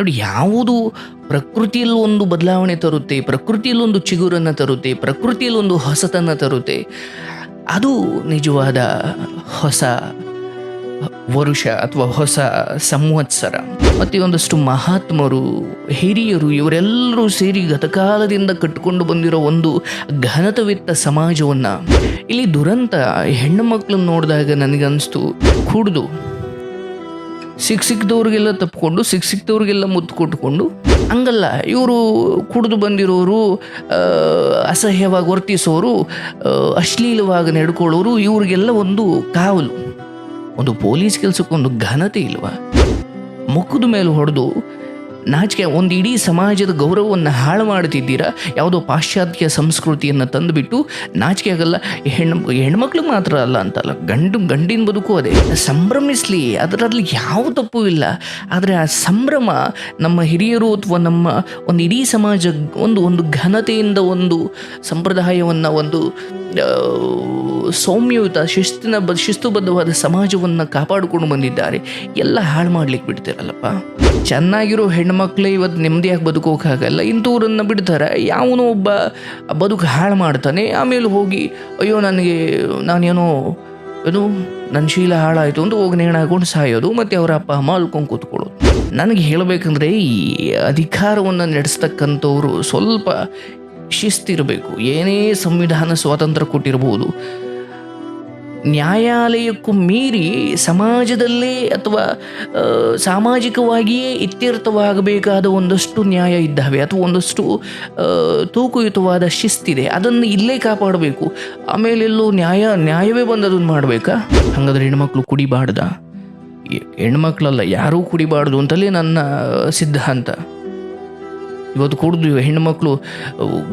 ನೋಡಿ, ಯಾವುದು ಪ್ರಕೃತಿಯಲ್ಲಿ ಒಂದು ಬದಲಾವಣೆ ತರುತ್ತೆ, ಪ್ರಕೃತಿಯಲ್ಲಿ ಒಂದು ಚಿಗುರನ್ನು ತರುತ್ತೆ, ಪ್ರಕೃತಿಯಲ್ಲಿ ಒಂದು ಹೊಸತನ್ನು ತರುತ್ತೆ, ಅದು ನಿಜವಾದ ಹೊಸ ವರುಷ ಅಥವಾ ಹೊಸ ಸಂವತ್ಸರ. ಮತ್ತು ಒಂದಷ್ಟು ಮಹಾತ್ಮರು, ಹಿರಿಯರು, ಇವರೆಲ್ಲರೂ ಸೇರಿ ಗತಕಾಲದಿಂದ ಕಟ್ಟಿಕೊಂಡು ಬಂದಿರೋ ಒಂದು ಘನತವಿತ್ತ ಸಮಾಜವನ್ನು ಇಲ್ಲಿ ದುರಂತ ಹೆಣ್ಣು ಮಕ್ಕಳನ್ನ ನೋಡಿದಾಗ ನನಗನ್ನಿಸ್ತು ಕುಡ್ದು. ಸಿಕ್ ಸಿಕ್ಕಿದವ್ರಿಗೆಲ್ಲ ತಪ್ಪಿಕೊಂಡು ಸಿಕ್ಕ ಸಿಕ್ಕಿದವ್ರಿಗೆಲ್ಲ ಮುತ್ತು ಕೊಟ್ಟುಕೊಂಡು ಹಂಗಲ್ಲ, ಇವರು ಕುಡಿದು ಬಂದಿರೋರು ಅಸಹ್ಯವಾಗಿ ವರ್ತಿಸೋರು ಅಶ್ಲೀಲವಾಗಿ ನಡ್ಕೊಳ್ಳೋರು, ಇವರಿಗೆಲ್ಲ ಒಂದು ಕಾವಲು. ಒಂದು ಪೊಲೀಸ್ ಕೆಲಸಕ್ಕೊಂದು ಘನತೆ ಇಲ್ವಾ? ಮುಖದ ಮೇಲೆ ಹೊಡೆದು ನಾಚಿಕೆ, ಒಂದು ಇಡೀ ಸಮಾಜದ ಗೌರವವನ್ನು ಹಾಳು ಮಾಡುತ್ತಿದ್ದೀರಾ? ಯಾವುದೋ ಪಾಶ್ಚಾತ್ಯ ಸಂಸ್ಕೃತಿಯನ್ನು ತಂದುಬಿಟ್ಟು ನಾಚಿಕೆ ಆಗಲ್ಲ, ಹೆಣ್ಣು, ಹೆಣ್ಮಕ್ಳು ಮಾತ್ರ ಅಲ್ಲ ಅಂತಲ್ಲ, ಗಂಡು, ಗಂಡಿನ ಬದುಕು ಅದೇ. ಸಂಭ್ರಮಿಸಲಿ, ಅದರಲ್ಲಿ ಯಾವ ತಪ್ಪು ಇಲ್ಲ. ಆದರೆ ಆ ಸಂಭ್ರಮ ನಮ್ಮ ಹಿರಿಯರು ಅಥವಾ ನಮ್ಮ ಒಂದು ಇಡೀ ಸಮಾಜ, ಒಂದು ಒಂದು ಘನತೆಯಿಂದ ಒಂದು ಸಂಪ್ರದಾಯವನ್ನು ಒಂದು ಸೌಮ್ಯಯುತ ಶಿಸ್ತಿನ ಬ ಶಿಸ್ತುಬದ್ಧವಾದ ಸಮಾಜವನ್ನು ಕಾಪಾಡಿಕೊಂಡು ಬಂದಿದ್ದಾರೆ. ಎಲ್ಲ ಹಾಳು ಮಾಡ್ಲಿಕ್ಕೆ ಬಿಡ್ತೀರಲ್ಲಪ್ಪ. ಚೆನ್ನಾಗಿರೋ ಹೆಣ್ಮಕ್ಳೇ ಇವತ್ತು ನೆಮ್ಮದಿಯಾಗಿ ಬದುಕೋಕ್ಕಾಗಲ್ಲ ಇಂಥವ್ರನ್ನ ಬಿಡ್ತಾರೆ. ಯಾವನೋ ಒಬ್ಬ ಬದುಕು ಹಾಳು ಮಾಡ್ತಾನೆ. ಆಮೇಲೆ ಹೋಗಿ, ಅಯ್ಯೋ, ನನಗೆ, ನಾನೇನೋ, ಏನು ನನ್ನ ಶೀಲ ಹಾಳಾಯಿತು ಅಂತ ಹೋಗಿ ನೇಣ ಹಾಕೊಂಡು ಸಾಯೋದು, ಮತ್ತು ಅವರ ಅಪ್ಪ ಅಮ್ಮ ಅಲ್ಕೊಂಡು ಕೂತ್ಕೊಳ್ಳೋದು. ನನಗೆ ಹೇಳಬೇಕಂದ್ರೆ ಈ ಅಧಿಕಾರವನ್ನು ನಡೆಸ್ತಕ್ಕಂಥವ್ರು ಸ್ವಲ್ಪ ಶಿಸ್ತಿರಬೇಕು. ಏನೇ ಸಂವಿಧಾನ ಸ್ವಾತಂತ್ರ್ಯ ಕೊಟ್ಟಿರ್ಬೋದು ನ್ಯಾಯಾಲಯಕ್ಕೂ ಮೀರಿ ಸಮಾಜದಲ್ಲೇ ಅಥವಾ ಸಾಮಾಜಿಕವಾಗಿಯೇ ಇತ್ಯರ್ಥವಾಗಬೇಕಾದ ಒಂದಷ್ಟು ನ್ಯಾಯ ಇದ್ದಾವೆ. ಅಥವಾ ಒಂದಷ್ಟು ತೂಕಯುತವಾದ ಶಿಸ್ತಿದೆ. ಅದನ್ನು ಇಲ್ಲೇ ಕಾಪಾಡಬೇಕು. ಆಮೇಲೆ ಎಲ್ಲೋ ನ್ಯಾಯ, ನ್ಯಾಯವೇ ಬಂದು ಅದನ್ನು ಮಾಡಬೇಕಾ? ಹಾಗಾದ್ರೆ ಹೆಣ್ಮಕ್ಳು ಕುಡಿಬಾರ್ದ? ಹೆಣ್ಮಕ್ಳಲ್ಲ, ಯಾರೂ ಕುಡಿಬಾರ್ದು ಅಂತಲೇ ನನ್ನ ಸಿದ್ಧಾಂತ. ಇವತ್ತು ಕುಡಿದು ಹೆಣ್ಣುಮಕ್ಕಳು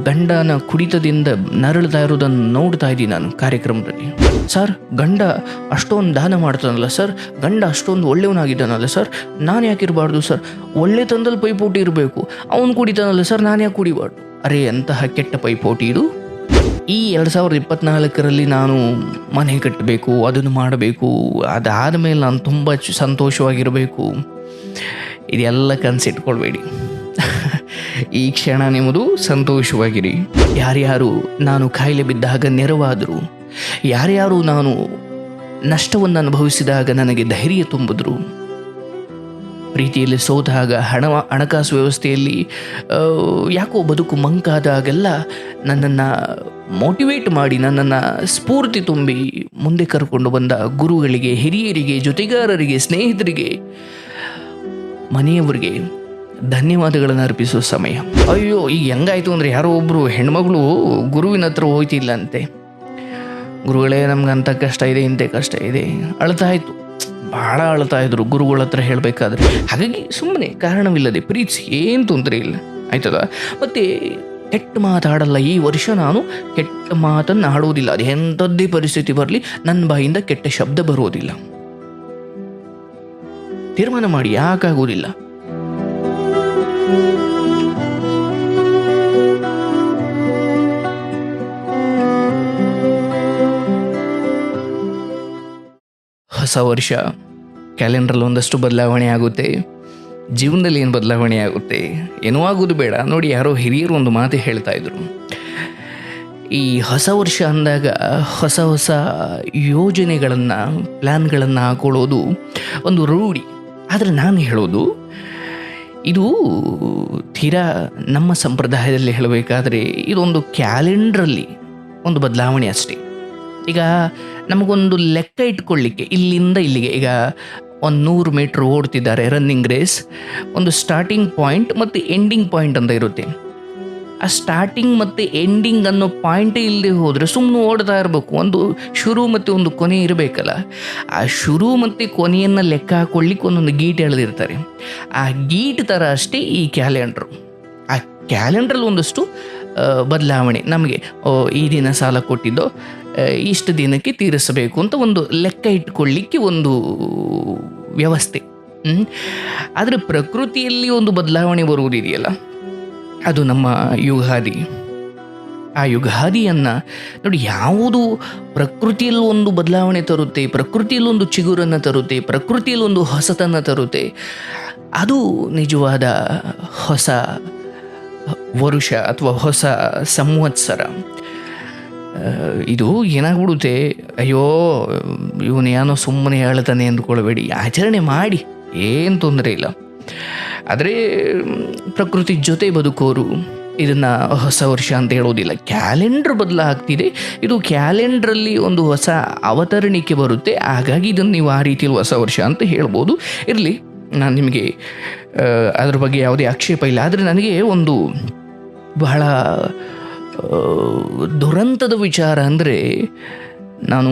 ಗಂಡನ ಕುಡಿತದಿಂದ ನರಳ್ತಾ ಇರೋದನ್ನು ನೋಡ್ತಾ ಇದ್ದೀನಿ ನಾನು ಕಾರ್ಯಕ್ರಮದಲ್ಲಿ. ಸರ್, ಗಂಡ ಅಷ್ಟೊಂದು ದಾನ ಮಾಡ್ತಾನಲ್ಲ ಸರ್? ಗಂಡ ಅಷ್ಟೊಂದು ಒಳ್ಳೆಯವನಾಗಿದ್ದಾನಲ್ಲ ಸರ್? ನಾನು ಯಾಕೆ ಇರಬಾರ್ದು ಸರ್? ಒಳ್ಳೆ ತಂದಲ್ಲಿ ಪೈಪೋಟಿ ಇರಬೇಕು. ಅವನು ಕುಡಿತಾನಲ್ಲ ಸರ್, ನಾನು ಯಾಕೆ ಕುಡಿಬಾರ್ದು? ಅರೆ, ಅಂತಹ ಕೆಟ್ಟ ಪೈಪೋಟಿ ಇದು. ಈ ಎರಡು ಸಾವಿರದ ಇಪ್ಪತ್ನಾಲ್ಕರಲ್ಲಿ ನಾನು ಮನೆ ಕಟ್ಟಬೇಕು, ಅದನ್ನು ಮಾಡಬೇಕು, ಅದಾದ ಮೇಲೆ ನಾನು ತುಂಬ ಸಂತೋಷವಾಗಿರಬೇಕು. ಇದೆಲ್ಲ ಕನಸಿಟ್ಕೊಳ್ಬೇಡಿ. ಈ ಕ್ಷಣ ನಿಮ್ಮದು ಸಂತೋಷವಾಗಿರಿ. ಯಾರ್ಯಾರು ನಾನು ಕಾಯಿಲೆ ಬಿದ್ದಾಗ ನೆರವಾದರು, ಯಾರ್ಯಾರು ನಾನು ನಷ್ಟವನ್ನು ಅನುಭವಿಸಿದಾಗ ನನಗೆ ಧೈರ್ಯ ತುಂಬಿದ್ರು. ಪ್ರೀತಿಯಲ್ಲಿ ಸೋತಾಗ ಹಣ, ಹಣಕಾಸು ವ್ಯವಸ್ಥೆಯಲ್ಲಿ ಯಾಕೋ ಬದುಕು ಮಂಕಾದಾಗೆಲ್ಲ ನನ್ನನ್ನು ಮೋಟಿವೇಟ್ ಮಾಡಿ ನನ್ನನ್ನು ಸ್ಫೂರ್ತಿ ತುಂಬಿ ಮುಂದೆ ಕರ್ಕೊಂಡು ಬಂದ ಗುರುಗಳಿಗೆ, ಹಿರಿಯರಿಗೆ, ಜೊತೆಗಾರರಿಗೆ, ಸ್ನೇಹಿತರಿಗೆ, ಮನೆಯವರಿಗೆ ಧನ್ಯವಾದಗಳನ್ನು ಅರ್ಪಿಸೋ ಸಮಯ. ಅಯ್ಯೋ, ಈಗ ಹೆಂಗಾಯ್ತು ಅಂದರೆ ಯಾರೋ ಒಬ್ಬರು ಹೆಣ್ಮಗಳು ಗುರುವಿನ ಹತ್ರ ಹೋಯ್ತಿಲ್ಲಂತೆ. ಗುರುಗಳೇ ನಮ್ಗೆ ಅಂಥ ಕಷ್ಟ ಇದೆ ಇಂಥ ಕಷ್ಟ ಇದೆ. ಅಳ್ತಾ ಇತ್ತು ಭಾಳ ಅಳ್ತಾ ಇದ್ರು ಗುರುಗಳ ಹತ್ರ ಹೇಳಬೇಕಾದ್ರೆ. ಹಾಗಾಗಿ ಸುಮ್ಮನೆ ಕಾರಣವಿಲ್ಲದೆ, ಪ್ರೀತಿಸಿ ಏನು ತೊಂದರೆ ಇಲ್ಲ. ಆಯ್ತದ? ಮತ್ತು ಕೆಟ್ಟ ಮಾತಾಡಲ್ಲ, ಈ ವರ್ಷ ನಾನು ಕೆಟ್ಟ ಮಾತನ್ನು ಆಡೋದಿಲ್ಲ. ಅದು ಎಂಥದ್ದೇ ಪರಿಸ್ಥಿತಿ ಬರಲಿ ನನ್ನ ಬಾಯಿಂದ ಕೆಟ್ಟ ಶಬ್ದ ಬರೋದಿಲ್ಲ. ತೀರ್ಮಾನ ಮಾಡಿ ಯಾಕಾಗೋದಿಲ್ಲ. ಹೊಸ ವರ್ಷ. ಕ್ಯಾಲೆಂಡ್ರಲ್ಲಿ ಒಂದಷ್ಟು ಬದಲಾವಣೆ ಆಗುತ್ತೆ. ಜೀವನದಲ್ಲಿ ಏನು ಬದಲಾವಣೆ ಆಗುತ್ತೆ? ಏನೂ ಆಗೋದು ಬೇಡ. ನೋಡಿ, ಯಾರೋ ಹಿರಿಯರು ಒಂದು ಮಾತು ಹೇಳ್ತಾ ಇದ್ರು. ಈ ಹೊಸ ವರ್ಷ ಅಂದಾಗ ಹೊಸ ಹೊಸ ಯೋಜನೆಗಳನ್ನು ಪ್ಲ್ಯಾನ್ಗಳನ್ನು ಹಾಕೊಳ್ಳೋದು ಒಂದು ರೂಢಿ. ಆದರೆ ನಾನು ಹೇಳೋದು, ಇದು ತೀರಾ ನಮ್ಮ ಸಂಪ್ರದಾಯದಲ್ಲಿ ಹೇಳಬೇಕಾದ್ರೆ ಇದೊಂದು ಕ್ಯಾಲೆಂಡ್ರಲ್ಲಿ ಒಂದು ಬದಲಾವಣೆ ಅಷ್ಟೇ. ಈಗ ನಮಗೊಂದು ಲೆಕ್ಕ ಇಟ್ಕೊಳ್ಳಿಕ್ಕೆ, ಇಲ್ಲಿಂದ ಇಲ್ಲಿಗೆ, ಈಗ ಒಂದು ನೂರು ಮೀಟ್ರ್ ಓಡ್ತಿದ್ದಾರೆ ರನ್ನಿಂಗ್ ರೇಸ್ ಒಂದು ಸ್ಟಾರ್ಟಿಂಗ್ ಪಾಯಿಂಟ್ ಮತ್ತು ಎಂಡಿಂಗ್ ಪಾಯಿಂಟ್ ಅಂತ ಇರುತ್ತೆ. ಆ ಸ್ಟಾರ್ಟಿಂಗ್ ಮತ್ತು ಎಂಡಿಂಗ್ ಅನ್ನೋ ಪಾಯಿಂಟೇ ಇಲ್ಲದೆ ಹೋದರೆ ಸುಮ್ಮನೆ ಓಡ್ತಾ ಇರಬೇಕು. ಒಂದು ಶುರು ಮತ್ತು ಒಂದು ಕೊನೆ ಇರಬೇಕಲ್ಲ. ಆ ಶುರು ಮತ್ತು ಕೊನೆಯನ್ನು ಲೆಕ್ಕ ಹಾಕೊಳ್ಳಿಕ್ಕೆ ಒಂದೊಂದು ಗೀಟ್ ಎಳೆದಿರ್ತಾರೆ. ಆ ಗೀಟ್ ಥರ ಅಷ್ಟೇ ಈ ಕ್ಯಾಲೆಂಡ್ರು ಆ ಕ್ಯಾಲೆಂಡ್ರಲ್ಲಿ ಒಂದಷ್ಟು ಬದಲಾವಣೆ. ನಮಗೆ ಈ ದಿನ ಸಾಲ ಕೊಟ್ಟಿದ್ದೋ ಇಷ್ಟು ದಿನಕ್ಕೆ ತೀರಿಸಬೇಕು ಅಂತ ಒಂದು ಲೆಕ್ಕ ಇಟ್ಕೊಳ್ಳಿಕ್ಕೆ ಒಂದು ವ್ಯವಸ್ಥೆ? ಆದರೆ ಪ್ರಕೃತಿಯಲ್ಲಿ ಒಂದು ಬದಲಾವಣೆ ಬರುವುದಿದೆಯಲ್ಲ? ಅದು ನಮ್ಮ ಯುಗಾದಿ. ಆ ಯುಗಾದಿಯನ್ನು ನೋಡಿ ಯಾವುದು ಪ್ರಕೃತಿಯಲ್ಲಿ ಒಂದು ಬದಲಾವಣೆ ತರುತ್ತೆ, ಪ್ರಕೃತಿಯಲ್ಲಿ ಒಂದು ಚಿಗುರನ್ನು ತರುತ್ತೆ, ಪ್ರಕೃತಿಯಲ್ಲಿ ಒಂದು ಹೊಸತನ್ನು ತರುತ್ತೆ, ಅದು ನಿಜವಾದ ಹೊಸ ವರುಷ ಅಥವಾ ಹೊಸ ಸಂವತ್ಸರ. ಇದು ಏನಾಗ್ಬಿಡುತ್ತೆ? ಅಯ್ಯೋ, ಇವನು ಏನೋ ಸುಮ್ಮನೆ ಹೇಳ್ತಾನೆ ಅಂದ್ಕೊಳ್ಬೇಡಿ. ಆಚರಣೆ ಮಾಡಿ, ಏನು ತೊಂದರೆ ಇಲ್ಲ. ಆದರೆ, ಪ್ರಕೃತಿ ಜೊತೆ ಬದುಕೋರು, ಇದನ್ನು ಹೊಸ ವರ್ಷ ಅಂತ ಹೇಳೋದಿಲ್ಲ. ಕ್ಯಾಲೆಂಡರ್ ಬದಲಾಗ್ತಿದೆ. ಇದು ಕ್ಯಾಲೆಂಡ್ರಲ್ಲಿ ಒಂದು ಹೊಸ ಅವತರಣಿಕೆ ಬರುತ್ತೆ. ಹಾಗಾಗಿ ಇದನ್ನು ನೀವು ಆ ರೀತಿಯಲ್ಲಿ ಹೊಸ ವರ್ಷ ಅಂತ ಹೇಳ್ಬೋದು. ಇರಲಿ, ನಾನು ನಿಮಗೆ ಅದ್ರ ಬಗ್ಗೆ ಯಾವುದೇ ಆಕ್ಷೇಪ ಇಲ್ಲ. ಆದರೆ ನನಗೆ ಒಂದು ಬಹಳ ದುರಂತದ ವಿಚಾರ ಅಂದರೆ ನಾನು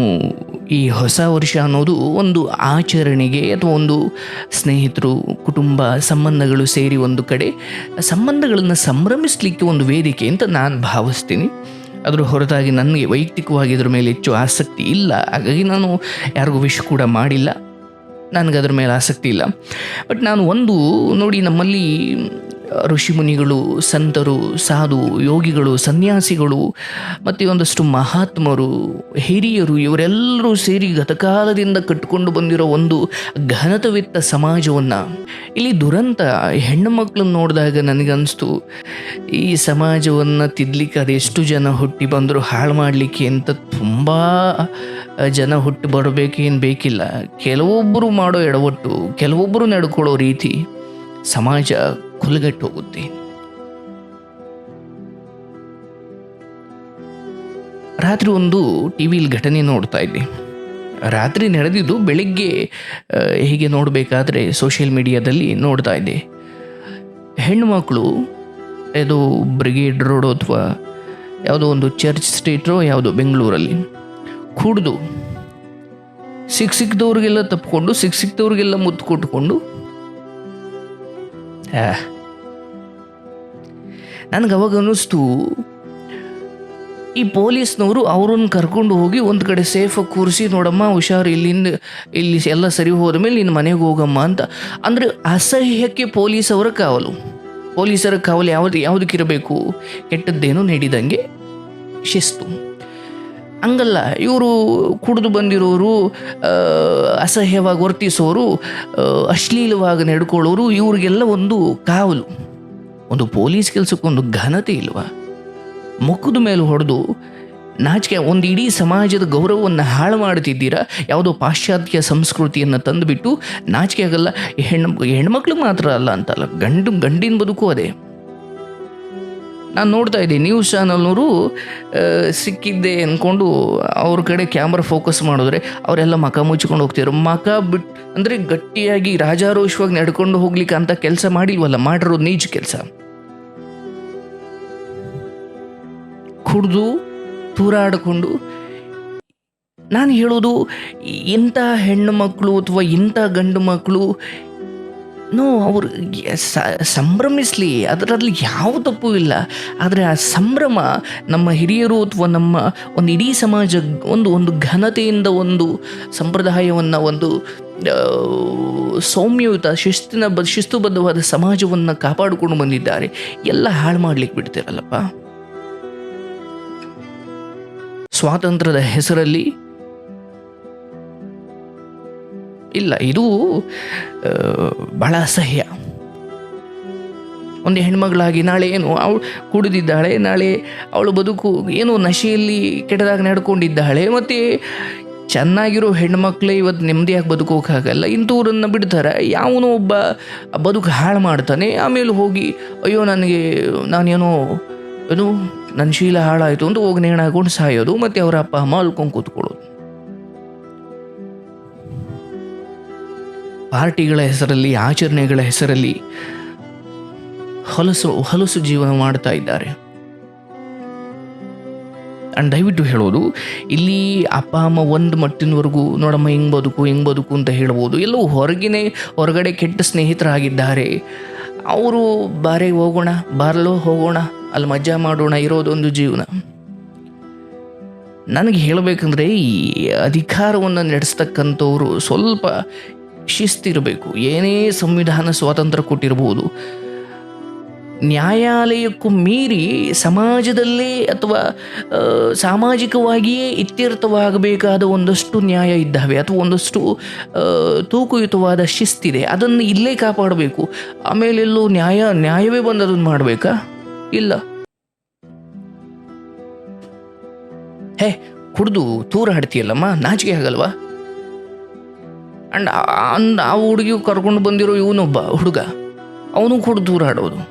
ಈ ಹೊಸ ವರ್ಷ ಅನ್ನೋದು ಒಂದು ಆಚರಣೆಗೆ ಅಥವಾ ಒಂದು ಸ್ನೇಹಿತರು, ಕುಟುಂಬ, ಸಂಬಂಧಗಳು ಸೇರಿ ಒಂದು ಕಡೆ ಸಂಬಂಧಗಳನ್ನು ಸಂಭ್ರಮಿಸಲಿಕ್ಕೆ ಒಂದು ವೇದಿಕೆ ಅಂತ ನಾನು ಭಾವಿಸ್ತೀನಿ. ಅದರ ಹೊರತಾಗಿ ನನಗೆ ವೈಯಕ್ತಿಕವಾಗಿ ಇದ್ರ ಮೇಲೆ ಹೆಚ್ಚು ಆಸಕ್ತಿ ಇಲ್ಲ. ಹಾಗಾಗಿ ನಾನು ಯಾರಿಗೂ ವಿಶ್ ಕೂಡ ಮಾಡಿಲ್ಲ. ನನಗೆ ಅದ್ರ ಮೇಲೆ ಆಸಕ್ತಿ ಇಲ್ಲ. ಬಟ್ ನಾನು ಒಂದು ನೋಡಿ ನಮ್ಮಲ್ಲಿ ಋಷಿಮುನಿಗಳು, ಸಂತರು, ಸಾಧು, ಯೋಗಿಗಳು, ಸನ್ಯಾಸಿಗಳು, ಮತ್ತು ಒಂದಷ್ಟು ಮಹಾತ್ಮರು, ಹಿರಿಯರು, ಇವರೆಲ್ಲರೂ ಸೇರಿ ಗತಕಾಲದಿಂದ ಕಟ್ಟಿಕೊಂಡು ಬಂದಿರೋ ಒಂದು ಘನತವಿತ್ತ ಸಮಾಜವನ್ನು ಇಲ್ಲಿ ದುರಂತ ಹೆಣ್ಣು ಮಕ್ಕಳನ್ನ ನೋಡಿದಾಗ ನನಗನ್ನಿಸ್ತು ಈ ಸಮಾಜವನ್ನು ತಿದ್ದಲಿಕ್ಕೆ ಅದೆಷ್ಟು ಜನ ಹುಟ್ಟಿ ಬಂದರು, ಹಾಳು ಮಾಡಲಿಕ್ಕೆ ಅಂತ ತುಂಬ ಜನ ಹುಟ್ಟಿ ಬರಬೇಕೇನು ಬೇಕಿಲ್ಲ. ಕೆಲವೊಬ್ಬರು ಮಾಡೋ ಎಡವಟ್ಟು ಕೆಲವೊಬ್ಬರು ನಡ್ಕೊಳ್ಳೋ ರೀತಿ ಸಮಾಜ ಹೋಗುತ್ತೆ. ರಾತ್ರಿ ಒಂದು ಟಿ ವಿಲಿ ಘಟನೆ ನೋಡ್ತಾ ಇದ್ದೆ. ರಾತ್ರಿ ನಡೆದಿದ್ದು ಬೆಳಿಗ್ಗೆ ಹೀಗೆ ನೋಡಬೇಕಾದ್ರೆ ಸೋಷಿಯಲ್ ಮೀಡಿಯಾದಲ್ಲಿ ನೋಡ್ತಾ ಇದ್ದೆ. ಹೆಣ್ಣುಮಕ್ಕಳು ಇದು ಬ್ರಿಗೇಡ್ ರೋಡು ಅಥವಾ ಯಾವುದೋ ಒಂದು ಚರ್ಚ್ ಸ್ಟ್ರೀಟ್ರೋ ಯಾವುದೋ ಬೆಂಗಳೂರಲ್ಲಿ ಕುಡ್ದು, ಸಿಕ್ಕ ಸಿಕ್ಕದವ್ರಿಗೆಲ್ಲ ತಪ್ಪಿಕೊಂಡು ಸಿಕ್ಕ ಸಿಕ್ಕದವ್ರಿಗೆಲ್ಲ ಮುತ್ತು ಕೊಟ್ಕೊಂಡು ನನಗೆ ಅವಾಗ ಅನ್ನಿಸ್ತು, ಈ ಪೊಲೀಸ್ನವರು ಅವ್ರನ್ನ ಕರ್ಕೊಂಡು ಹೋಗಿ ಒಂದು ಕಡೆ ಸೇಫಾಗಿ ಕೂರಿಸಿ, ನೋಡಮ್ಮ, ಹುಷಾರು ಇಲ್ಲಿಂದ ಇಲ್ಲಿ ಎಲ್ಲ ಸರಿ ಹೋದ ಮೇಲೆ ನಿನ್ನ ಮನೆಗೆ ಹೋಗಮ್ಮ ಅಂತ. ಅಂದರೆ ಅಸಹ್ಯಕ್ಕೆ ಪೊಲೀಸವರ ಕಾವಲು. ಪೊಲೀಸರ ಕಾವಲು ಯಾವ್ದು, ಯಾವುದಕ್ಕಿರಬೇಕು? ಕೆಟ್ಟದ್ದೇನೋ ನೀಡಿದಂಗೆ ಶಿಸ್ತು. ಹಂಗಲ್ಲ. ಇವರು ಕುಡಿದು ಬಂದಿರೋರು ಅಸಹ್ಯವಾಗಿ ವರ್ತಿಸೋರು ಅಶ್ಲೀಲವಾಗಿ ನಡ್ಕೊಳ್ಳೋರು, ಇವ್ರಿಗೆಲ್ಲ ಒಂದು ಕಾವಲು. ಒಂದು ಪೊಲೀಸ್ ಕೆಲಸಕ್ಕೊಂದು ಘನತೆ ಇಲ್ವಾ? ಮುಖದ ಮೇಲೆ ಹೊಡೆದು ನಾಚಿಕೆ, ಒಂದು ಇಡೀ ಸಮಾಜದ ಗೌರವವನ್ನು ಹಾಳು ಮಾಡ್ತಿದ್ದೀರಾ ಯಾವುದೋ ಪಾಶ್ಚಾತ್ಯ ಸಂಸ್ಕೃತಿಯನ್ನು ತಂದುಬಿಟ್ಟು ನಾಚಿಕೆ ಆಗಲ್ಲ ಹೆಣ್ಣು, ಹೆಣ್ಮಕ್ಳಿಗೆ ಮಾತ್ರ ಅಲ್ಲ ಅಂತಲ್ಲ, ಗಂಡು, ಗಂಡಿನ ಬದುಕು ಅದೇ. ನಾನು ನೋಡ್ತಾ ಇದ್ದೆ ನ್ಯೂಸ್ ಚಾನಲ್ನವರು ಸಿಕ್ಕಿದ್ದೆ ಅಂದ್ಕೊಂಡು ಅವ್ರ ಕಡೆ ಕ್ಯಾಮ್ರಾ ಫೋಕಸ್ ಮಾಡಿದ್ರೆ ಅವರೆಲ್ಲ ಮಖ ಮುಚ್ಕೊಂಡು ಹೋಗ್ತಿದ್ರು. ಮಖ ಬಿಟ್, ಅಂದರೆ ಗಟ್ಟಿಯಾಗಿ ರಾಜಾರೋಷವಾಗಿ ನಡ್ಕೊಂಡು ಹೋಗ್ಲಿಕ್ಕೆ ಅಂತ ಕೆಲಸ ಮಾಡಿಲ್ವಲ್ಲ ಮಾಡಿರೋ ನೀಜ್ ಕೆಲಸ. ಕುಡ್ದು, ತೂರಾಡಿಕೊಂಡು, ನಾನು ಹೇಳೋದು, ಇಂಥ ಹೆಣ್ಣು ಮಕ್ಕಳು ಅಥವಾ ಇಂಥ ಗಂಡು ಮಕ್ಕಳು ನೋ, ಅವರು ಸಂಭ್ರಮಿಸಲಿ. ಅದರಲ್ಲಿ ಯಾವ ತಪ್ಪು ಇಲ್ಲ. ಆದರೆ ಆ ಸಂಭ್ರಮ ನಮ್ಮ ಹಿರಿಯರು ಅಥವಾ ನಮ್ಮ ಒಂದು ಇಡೀ ಸಮಾಜ, ಒಂದು ಒಂದು ಘನತೆಯಿಂದ ಒಂದು ಸಂಪ್ರದಾಯವನ್ನು, ಒಂದು ಸೌಮ್ಯಯುತ, ಶಿಸ್ತಿನ ಬ, ಶಿಸ್ತುಬದ್ಧವಾದ ಸಮಾಜವನ್ನು ಕಾಪಾಡಿಕೊಂಡು ಬಂದಿದ್ದಾರೆ. ಎಲ್ಲ ಹಾಳು ಮಾಡ್ಲಿಕ್ಕೆ ಬಿಡ್ತಿರಲ್ಲಪ್ಪ. ಸ್ವಾತಂತ್ರ್ಯದ ಹೆಸರಲ್ಲಿ ಇಲ್ಲ, ಇದು ಬಹಳ ಅಸಹ್ಯ. ಒಂದು ಹೆಣ್ಮಗಳಾಗಿ ನಾಳೆ ಏನು, ಅವಳು ಕುಡಿದಿದ್ದಾಳೆ, ನಾಳೆ ಅವಳು ಬದುಕು ಏನು ನಶೆಯಲ್ಲಿ ಕೆಟ್ಟದಾಗ ನಡ್ಕೊಂಡಿದ್ದಾಳೆ, ಮತ್ತು ಚೆನ್ನಾಗಿರೋ ಹೆಣ್ಮಕ್ಳೇ ಇವತ್ತು ನೆಮ್ಮದಿಯಾಗಿ ಬದುಕೋಕ್ಕಾಗಲ್ಲ ಇಂಥವ್ರನ್ನ ಬಿಡ್ತಾರೆ, ಯಾವನೋ ಒಬ್ಬ ಬದುಕು ಹಾಳು ಮಾಡ್ತಾನೆ, ಆಮೇಲೆ ಹೋಗಿ, ಅಯ್ಯೋ, ನನಗೆ, ನಾನೇನೋ, ಏನು, ನನ್ನ ಶೀಲ ಹಾಳಾಯಿತು ಅಂತ ಹೋಗಿ ನೇಣಾಕೊಂಡು ಸಾಯೋದು, ಮತ್ತು ಅವರ ಅಪ್ಪ ಅಮ್ಮ ಅಲ್ಕೊಂಡು ಕೂತ್ಕೊಳ್ಳೋದು. ಪಾರ್ಟಿಗಳ ಹೆಸರಲ್ಲಿ, ಆಚರಣೆಗಳ ಹೆಸರಲ್ಲಿ ಹೊಲಸು ಹೊಲಸು ಜೀವನ ಮಾಡ್ತಾ ಇದ್ದಾರೆ. ಅಂಡ್ ದಯವಿಟ್ಟು ಹೇಳೋದು ಇಲ್ಲಿ ಅಪ್ಪ, ಅಮ್ಮ ಒಂದು ಮಟ್ಟಿನವರೆಗೂ, ನೋಡಮ್ಮ, ಹಿಂಗೆ ಬದುಕು ಹಿಂಗೆ ಬದುಕು ಅಂತ ಹೇಳ್ಬೋದು. ಎಲ್ಲೋ ಹೊರಗಿನೇ, ಹೊರಗಡೆ ಕೆಟ್ಟ ಸ್ನೇಹಿತರಾಗಿದ್ದಾರೆ. ಅವರು, ಬಾರೆ ಹೋಗೋಣ, ಬಾರ್ಲೋ ಹೋಗೋಣ, ಅಲ್ಲಿ ಮಜಾ ಮಾಡೋಣ, ಇರೋದೊಂದು ಜೀವನ. ನನಗೆ ಹೇಳಬೇಕಂದ್ರೆ, ಈ ಅಧಿಕಾರವನ್ನು ನಡೆಸ್ತಕ್ಕಂಥವ್ರು ಸ್ವಲ್ಪ ಶಿಸ್ತಿರಬೇಕು. ಏನೇ ಸಂವಿಧಾನ ಸ್ವಾತಂತ್ರ್ಯ ಕೊಟ್ಟಿರಬಹುದು ನ್ಯಾಯಾಲಯಕ್ಕೂ ಮೀರಿ ಸಮಾಜದಲ್ಲೇ ಅಥವಾ ಸಾಮಾಜಿಕವಾಗಿಯೇ ಇತ್ಯರ್ಥವಾಗಬೇಕಾದ ಒಂದಷ್ಟು ನ್ಯಾಯ ಇದ್ದಾವೆ. ಅಥವಾ ಒಂದಷ್ಟು ತೂಕಯುತವಾದ ಶಿಸ್ತಿದೆ. ಅದನ್ನು ಇಲ್ಲೇ ಕಾಪಾಡಬೇಕು. ಆಮೇಲೆಲ್ಲೂ ನ್ಯಾಯ, ನ್ಯಾಯವೇ ಬಂದು ಅದನ್ನು ಮಾಡಬೇಕಾ? ಇಲ್ಲ. ಹೇ, ಕುಡ್ದು ತೂರಾಡ್ತೀಯಲ್ಲಮ್ಮ? ನಾಚಿಕೆ ಆಗಲ್ವಾ? ಅಂಡ್ ಅಂದ್ ಆ ಹುಡುಗಿಯು ಕರ್ಕೊಂಡು ಬಂದಿರೋ ಇವನೊಬ್ಬ ಹುಡುಗ, ಅವನು ಕೂಡ ದೂರ ಆಡೋದು.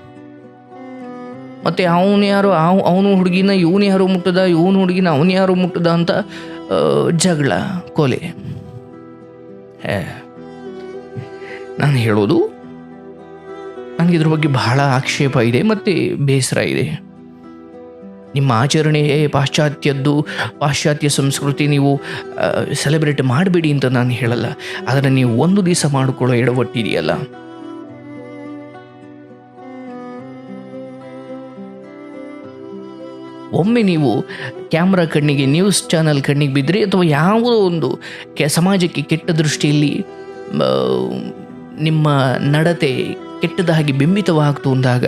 ಮತ್ತೆ ಅವನು ಯಾರು ಅವನು ಹುಡುಗಿನ, ಇವನು ಯಾರು ಮುಟ್ಟದ, ಇವನು ಹುಡುಗಿನ, ಅವನು ಯಾರು ಮುಟ್ಟದ ಅಂತ ಜಗಳ, ಕೊಲೆ. ನಾನು ಹೇಳೋದು, ನನಗೆ ಇದ್ರ ಬಗ್ಗೆ ಬಹಳ ಆಕ್ಷೇಪ ಇದೆ, ಮತ್ತು ಬೇಸರ ಇದೆ. ನಿಮ್ಮ ಆಚರಣೆಯೇ ಪಾಶ್ಚಾತ್ಯದ್ದು, ಪಾಶ್ಚಾತ್ಯ ಸಂಸ್ಕೃತಿ ನೀವು ಸೆಲೆಬ್ರೇಟ್ ಮಾಡಬೇಡಿ ಅಂತ ನಾನು ಹೇಳಲ್ಲ. ಆದರೆ ನೀವು ಒಂದು ದಿವಸ ಮಾಡಿಕೊಳ್ಳೋ ಎಡವಟ್ಟಿದೆಯಲ್ಲ. ಒಮ್ಮೆ ನೀವು ಕ್ಯಾಮ್ರಾ ಕಣ್ಣಿಗೆ ನ್ಯೂಸ್ ಚಾನಲ್ ಕಣ್ಣಿಗೆ ಬಿದ್ದರೆ ಅಥವಾ ಯಾವುದೋ ಒಂದು ಕೆ, ಸಮಾಜಕ್ಕೆ ಕೆಟ್ಟ ದೃಷ್ಟಿಯಲ್ಲಿ ನಿಮ್ಮ ನಡತೆ ಕೆಟ್ಟದಾಗಿ ಬಿಂಬಿತವಾಗ್ತು ಅಂದಾಗ,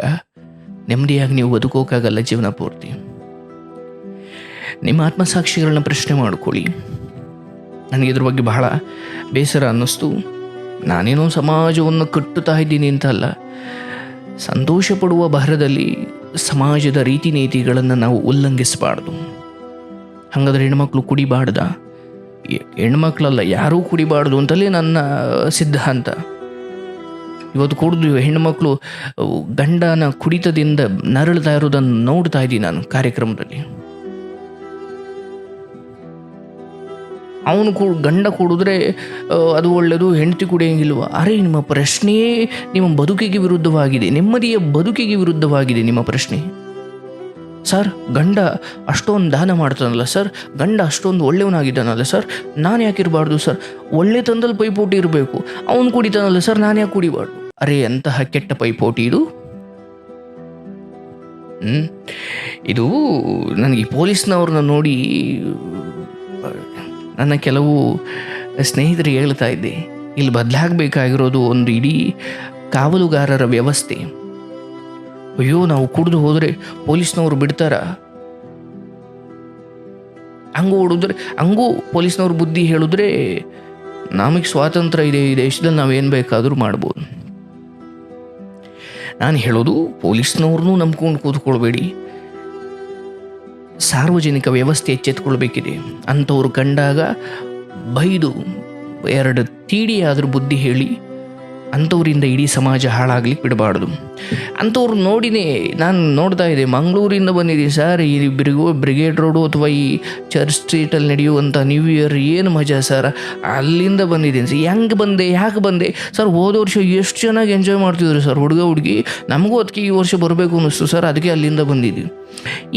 ನೆಮ್ಮದಿಯಾಗಿ ನೀವು ಬದುಕೋಕ್ಕಾಗಲ್ಲ ಜೀವನ ಪೂರ್ತಿ. ನಿಮ್ಮ ಆತ್ಮಸಾಕ್ಷಿಗಳನ್ನ ಪ್ರಶ್ನೆ ಮಾಡಿಕೊಳ್ಳಿ. ನನಗೆ ಇದ್ರ ಬಗ್ಗೆ ಬಹಳ ಬೇಸರ ಅನ್ನಿಸ್ತು. ನಾನೇನೋ ಸಮಾಜವನ್ನು ಕಟ್ಟುತ್ತಾ ಇದ್ದೀನಿ ಅಂತಲ್ಲ ಸಂತೋಷ ಪಡುವ ಭರದಲ್ಲಿ ಸಮಾಜದ ರೀತಿ ನೀತಿಗಳನ್ನು ನಾವು ಉಲ್ಲಂಘಿಸಬಾರ್ದು. ಹಾಗಾದ್ರೆ ಹೆಣ್ಮಕ್ಳು ಕುಡಿಬಾರ್ದ? ಹೆಣ್ಮಕ್ಳಲ್ಲ, ಯಾರೂ ಕುಡಿಬಾರ್ದು ಅಂತಲೇ ನನ್ನ ಸಿದ್ಧಾಂತ. ಇವತ್ತು ಕುಡಿದು ಹೆಣ್ಮಕ್ಳು, ಗಂಡನ ಕುಡಿತದಿಂದ ನರಳ್ತಾ ಇರೋದನ್ನು ನೋಡ್ತಾ ಇದ್ದೀನಿ ನಾನು ಕಾರ್ಯಕ್ರಮದಲ್ಲಿ. ಅವನು ಕು, ಗಂಡ ಕೂಡಿದ್ರೆ ಅದು ಒಳ್ಳೆಯದು ಹೆಂಡತಿ ಕುಡಿಯಂಗಿಲ್ವ ಅರೆ, ನಿಮ್ಮ ಪ್ರಶ್ನೆಯೇ ನಿಮ್ಮ ಬದುಕಿಗೆ ವಿರುದ್ಧವಾಗಿದೆ. ನೆಮ್ಮದಿಯ ಬದುಕಿಗೆ ವಿರುದ್ಧವಾಗಿದೆ ನಿಮ್ಮ ಪ್ರಶ್ನೆ. ಸರ್, ಗಂಡ ಅಷ್ಟೊಂದು ದಾನ ಮಾಡ್ತಾನಲ್ಲ ಸರ್? ಗಂಡ ಅಷ್ಟೊಂದು ಒಳ್ಳೆಯವನಾಗಿದ್ದಾನಲ್ಲ ಸರ್? ನಾನು ಯಾಕಿರಬಾರ್ದು ಸರ್? ಒಳ್ಳೆ ತಂದಲ್ಲಿ ಪೈಪೋಟಿ ಇರಬೇಕು. ಅವನು ಕುಡಿತಾನಲ್ಲ ಸರ್, ನಾನು ಯಾಕೆ ಕುಡಿಬಾರ್ದು? ಅರೆ, ಅಂತಹ ಕೆಟ್ಟ ಪೈಪೋಟಿ ಇದು? ಇದು ನನಗೆ ಪೊಲೀಸ್ನವ್ರನ್ನ ನೋಡಿ ನನ್ನ ಕೆಲವು ಸ್ನೇಹಿತರು ಹೇಳ್ತಾ ಇದ್ದೆ, ಇಲ್ಲಿ ಬದಲಾಗಬೇಕಾಗಿರೋದು ಒಂದು ಇಡೀ ಕಾವಲುಗಾರರ ವ್ಯವಸ್ಥೆ. ಅಯ್ಯೋ, ನಾವು ಕುಡಿದು ಹೋದರೆ ಪೊಲೀಸ್ನವ್ರು ಬಿಡ್ತಾರ? ಹಂಗೂ ಹೊಡಿದ್ರೆ ಹಂಗೂ ಪೊಲೀಸ್ನವ್ರ ಬುದ್ಧಿ ಹೇಳಿದ್ರೆ ನಮಗೆ ಸ್ವಾತಂತ್ರ್ಯ ಇದೆ, ಈ ದೇಶದಲ್ಲಿ ನಾವೇನು ಬೇಕಾದರೂ ಮಾಡ್ಬೋದು. ನಾನು ಹೇಳೋದು ಪೊಲೀಸ್ನವ್ರನ್ನೂ ನಂಬ್ಕೊಂಡು ಕೂತ್ಕೊಳ್ಬೇಡಿ. ಸಾರ್ವಜನಿಕ ವ್ಯವಸ್ಥೆ ಎಚ್ಚೆತ್ಕೊಳ್ಬೇಕಿದೆ. ಅಂಥವ್ರು ಕಂಡಾಗ ಬೈದು ಎರಡು ತೀಡಿ ಆದರೂ ಬುದ್ಧಿ ಹೇಳಿ ಅಂಥವ್ರಿಂದ ಇಡೀ ಸಮಾಜ ಹಾಳಾಗ್ಲಿಕ್ಕೆ ಬಿಡಬಾರ್ದು. ಅಂಥವ್ರು ನೋಡಿನೇ ನಾನು ನೋಡ್ತಾ ಇದ್ದೆ, ಮಂಗಳೂರಿಂದ ಬಂದಿದ್ದೀನಿ ಸರ್ ಈ ಬ್ರಿಗೋ, ಬ್ರಿಗೇಡ್ ರೋಡು ಅಥವಾ ಈ ಚರ್ಚ್ ಸ್ಟ್ರೀಟಲ್ಲಿ ನಡೆಯುವಂಥ ನ್ಯೂ ಇಯರ್ ಏನು ಮಜಾ ಸರ್? ಅಲ್ಲಿಂದ ಬಂದಿದ್ದೀನಿ ಸರ್ ಹೆಂಗೆ ಬಂದೆ ಯಾಕೆ ಬಂದೆ? ಸರ್ ಹೋದ ವರ್ಷ ಎಷ್ಟು ಚೆನ್ನಾಗಿ ಎಂಜಾಯ್ ಮಾಡ್ತಿದ್ರು ಸರ್ ಹುಡುಗ, ಹುಡುಗಿ. ನಮಗೂ ಅದಕ್ಕೆ ಈ ವರ್ಷ ಬರಬೇಕು ಅನ್ನಿಸ್ತು ಸರ್ ಅದಕ್ಕೆ ಅಲ್ಲಿಂದ ಬಂದಿದ್ದೀವಿ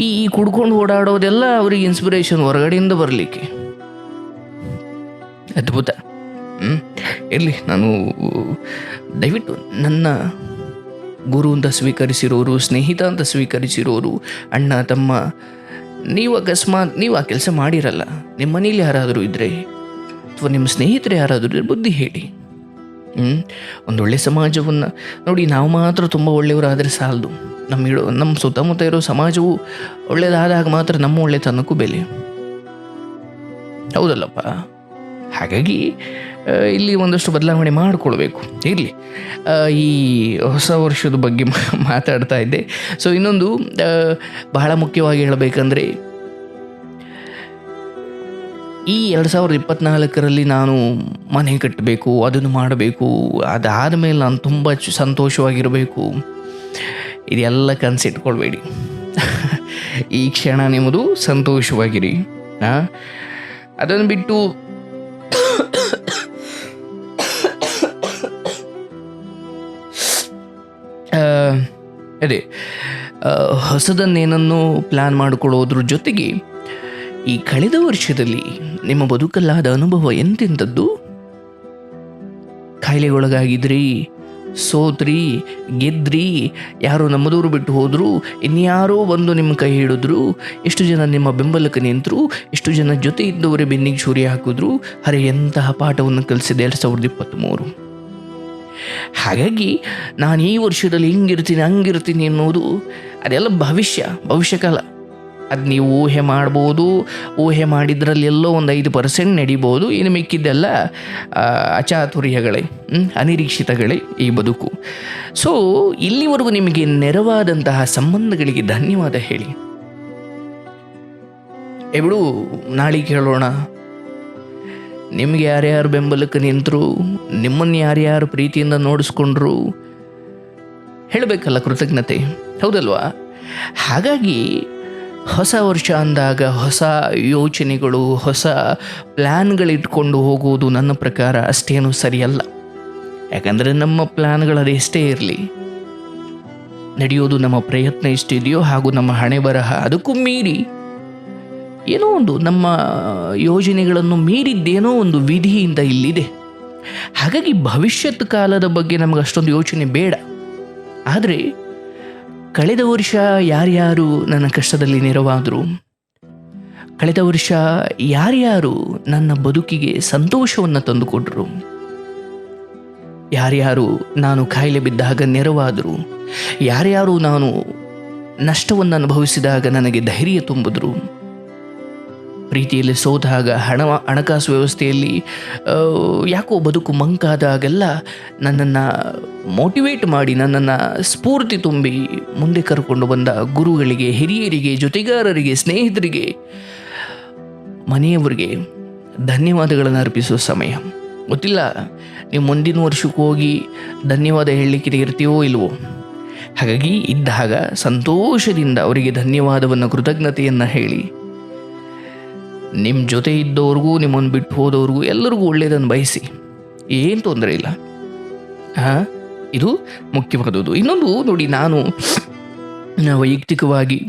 ಈ ಈ ಕುಡ್ಕೊಂಡು ಓಡಾಡೋದೆಲ್ಲ ಅವ್ರಿಗೆ ಇನ್ಸ್ಪಿರೇಷನ್ ಹೊರಗಡೆಯಿಂದ ಬರಲಿಕ್ಕೆ. ಅದ್ಭುತ. ಇರಲಿ, ನಾನು, ದಯವಿಟ್ಟು ನನ್ನ ಗುರು ಅಂತ ಸ್ವೀಕರಿಸಿರೋರು, ಸ್ನೇಹಿತ ಅಂತ ಸ್ವೀಕರಿಸಿರೋರು, ಅಣ್ಣ, ತಮ್ಮ, ನೀವು ಅಕಸ್ಮಾತ್, ನೀವು ಆ ಕೆಲಸ ಮಾಡಿರಲ್ಲ, ನಿಮ್ಮ ಮನೇಲಿ ಯಾರಾದರೂ ಇದ್ದರೆ ಅಥವಾ ನಿಮ್ಮ ಸ್ನೇಹಿತರು ಯಾರಾದರೂ ಇದ್ರೆ ಬುದ್ಧಿ ಹೇಳಿ. ಹ್ಞೂ ಒಂದೊಳ್ಳೆ ಸಮಾಜವನ್ನು, ನೋಡಿ, ನಾವು ಮಾತ್ರ ತುಂಬ ಒಳ್ಳೆಯವರಾದರೆ ಸಾಲದು. ನಮ್ಮ ಇಡೋ ನಮ್ಮ ಸುತ್ತಮುತ್ತ ಇರೋ ಸಮಾಜವು ಒಳ್ಳೆಯದಾದಾಗ ಮಾತ್ರ ನಮ್ಮ ಒಳ್ಳೆತನಕ್ಕೂ ಬೆಲೆ. ಹೌದಲ್ಲಪ್ಪ? ಹಾಗಾಗಿ ಇಲ್ಲಿ ಒಂದಷ್ಟು ಬದಲಾವಣೆ ಮಾಡಿಕೊಳ್ಬೇಕು. ಇರಲಿ. ಈ ಹೊಸ ವರ್ಷದ ಬಗ್ಗೆ ಮಾತಾಡ್ತಾ ಇದ್ದೆ. ಸೊ ಇನ್ನೊಂದು ಬಹಳ ಮುಖ್ಯವಾಗಿ ಹೇಳಬೇಕಂದ್ರೆ, ಈ ಎರಡು ಸಾವಿರದ ಇಪ್ಪತ್ನಾಲ್ಕರಲ್ಲಿ ನಾನು ಮನೆ ಕಟ್ಟಬೇಕು, ಅದನ್ನು ಮಾಡಬೇಕು, ಅದಾದ ಮೇಲೆ ನಾನು ತುಂಬ ಸಂತೋಷವಾಗಿರಬೇಕು. ಇದೆಲ್ಲ ಕನಸಿಟ್ಕೊಳ್ಬೇಡಿ. ಈ ಕ್ಷಣ ನಿಮ್ಮದು ಸಂತೋಷವಾಗಿರಿ. ಅದನ್ನು ಬಿಟ್ಟು ಅದೇ ಹೊಸದನ್ನೇನನ್ನು ಪ್ಲ್ಯಾನ್ ಮಾಡಿಕೊಳ್ಳೋದ್ರ ಜೊತೆಗೆ ಈ ಕಳೆದ ವರ್ಷದಲ್ಲಿ ನಿಮ್ಮ ಬದುಕಲ್ಲಾದ ಅನುಭವ ಎಂತೆಂಥದ್ದು? ಕಾಯಿಲೆಗೊಳಗಾಗಿದ್ರಿ ಸೋತ್ರಿ, ಗೆದ್ರಿ, ಯಾರೋ ನಮ್ಮದೂರು ಬಿಟ್ಟು ಹೋದ್ರು, ಇನ್ಯಾರೋ ಬಂದು ನಿಮ್ಮ ಕೈ ಹಿಡಿದ್ರು, ಎಷ್ಟು ಜನ ನಿಮ್ಮ ಬೆಂಬಲಕ್ಕೆ ನಿಂತರು, ಎಷ್ಟು ಜನ ಜೊತೆ ಇದ್ದವರೇ ಬೆನ್ನಿಗೆ ಚೂರಿ ಹಾಕಿದ್ರು, ಅರೆ ಎಂತಹ ಪಾಠವನ್ನು ಕಲಿಸಿದೆ ಎರಡು ಸಾವಿರದ ಇಪ್ಪತ್ತ್ಮೂರು. ಹಾಗಾಗಿ ನಾನು ಈ ವರ್ಷದಲ್ಲಿ ಹಿಂಗಿರ್ತೀನಿ, ಹಂಗಿರ್ತೀನಿ ಅನ್ನೋದು ಅದೆಲ್ಲ ಭವಿಷ್ಯ, ಭವಿಷ್ಯಕಾಲ. ಅದು ನೀವು ಊಹೆ ಮಾಡ್ಬೋದು, ಊಹೆ ಮಾಡಿದ್ರಲ್ಲಿ ಎಲ್ಲೋ ಒಂದು ಐದು ಪರ್ಸೆಂಟ್ ನಡಿಬೋದು. ಇನ್ನು ಮಿಕ್ಕಿದ್ದೆಲ್ಲ ಅಚಾತುರ್ಯಗಳೇ ಅನಿರೀಕ್ಷಿತಗಳೇ ಈ ಬದುಕು. ಸೊ ಇಲ್ಲಿವರೆಗೂ ನಿಮಗೆ ನೆರವಾದಂತಹ ಸಂಬಂಧಗಳಿಗೆ ಧನ್ಯವಾದ ಹೇಳಿ. ಎವಳು ನಾಳೆ ಕೇಳೋಣ. ನಿಮ್ಗೆ ಯಾರ್ಯಾರು ಬೆಂಬಲಕ್ಕೆ ನಿಂತರು, ನಿಮ್ಮನ್ನು ಯಾರ್ಯಾರು ಪ್ರೀತಿಯಿಂದ ನೋಡಿಸ್ಕೊಂಡ್ರು ಹೇಳಬೇಕಲ್ಲ ಕೃತಜ್ಞತೆ? ಹೌದಲ್ವಾ? ಹಾಗಾಗಿ ಹೊಸ ವರ್ಷ ಅಂದಾಗ ಹೊಸ ಯೋಚನೆಗಳು, ಹೊಸ ಪ್ಲ್ಯಾನ್ಗಳಿಟ್ಕೊಂಡು ಹೋಗುವುದು ನನ್ನ ಪ್ರಕಾರ ಅಷ್ಟೇನು ಸರಿಯಲ್ಲ. ಯಾಕಂದರೆ ನಮ್ಮ ಪ್ಲ್ಯಾನ್ಗಳು ಅದೆಷ್ಟೇ ಇರಲಿ, ನಡೆಯೋದು ನಮ್ಮ ಪ್ರಯತ್ನ ಎಷ್ಟಿದೆಯೋ ಹಾಗೂ ನಮ್ಮ ಹಣೆ ಬರಹ ಅದಕ್ಕೂ ಮೀರಿ ಏನೋ ಒಂದು ನಮ್ಮ ಯೋಜನೆಗಳನ್ನು ಮೀರಿದ್ದೇನೋ ಒಂದು ವಿಧಿಯಿಂದ ಇಲ್ಲಿದೆ. ಹಾಗಾಗಿ ಭವಿಷ್ಯತ್ ಕಾಲದ ಬಗ್ಗೆ ನಮಗೆ ಅಷ್ಟೊಂದು ಯೋಚನೆ ಬೇಡ. ಆದರೆ, ಕಳೆದ ವರ್ಷ ಯಾರ್ಯಾರು ನನ್ನ ಕಷ್ಟದಲ್ಲಿ ನೆರವಾದರು, ಕಳೆದ ವರ್ಷ ಯಾರ್ಯಾರು ನನ್ನ ಬದುಕಿಗೆ ಸಂತೋಷವನ್ನು ತಂದುಕೊಟ್ರು, ಯಾರ್ಯಾರು ನಾನು ಕಾಯಿಲೆ ಬಿದ್ದಾಗ ನೆರವಾದರು, ಯಾರ್ಯಾರು ನಾನು ನಷ್ಟವನ್ನು ಅನುಭವಿಸಿದಾಗ ನನಗೆ ಧೈರ್ಯ ತುಂಬಿದ್ರು ಪ್ರೀತಿಯಲ್ಲಿ ಸೋತಾಗ ಹಣ, ಹಣಕಾಸು ವ್ಯವಸ್ಥೆಯಲ್ಲಿ ಯಾಕೋ ಬದುಕು ಮಂಕಾದಾಗೆಲ್ಲ ನನ್ನನ್ನು ಮೋಟಿವೇಟ್ ಮಾಡಿ ನನ್ನನ್ನು ಸ್ಫೂರ್ತಿ ತುಂಬಿ ಮುಂದೆ ಕರ್ಕೊಂಡು ಬಂದ ಗುರುಗಳಿಗೆ, ಹಿರಿಯರಿಗೆ, ಜೊತೆಗಾರರಿಗೆ, ಸ್ನೇಹಿತರಿಗೆ, ಮನೆಯವರಿಗೆ ಧನ್ಯವಾದಗಳನ್ನು ಅರ್ಪಿಸುವ ಸಮಯ. ಗೊತ್ತಿಲ್ಲ, ನೀವು ಮುಂದಿನ ವರ್ಷಕ್ಕೆ ಹೋಗಿ ಧನ್ಯವಾದ ಹೇಳಲಿಕ್ಕೆ ಇರ್ತೀವೋ ಇಲ್ವೋ? ಹಾಗಾಗಿ ಇದ್ದಾಗ ಸಂತೋಷದಿಂದ ಅವರಿಗೆ ಧನ್ಯವಾದವನ್ನು, ಕೃತಜ್ಞತೆಯನ್ನು ಹೇಳಿ. ನಿಮ್ಮ ಜೊತೆ ಇದ್ದವ್ರಿಗೂ ನಿಮ್ಮನ್ನು ಬಿಟ್ಟು ಹೋದವ್ರಿಗೂ ಎಲ್ಲರಿಗೂ ಒಳ್ಳೆಯದನ್ನು ಬಯಸಿ. ಏನು ತೊಂದರೆ ಇಲ್ಲ. ಹಾಂ? ಇದು ಮುಖ್ಯವಾದದ್ದು ಇನ್ನೊಂದು ನೋಡಿ, ನಾನು ವೈಯಕ್ತಿಕವಾಗಿ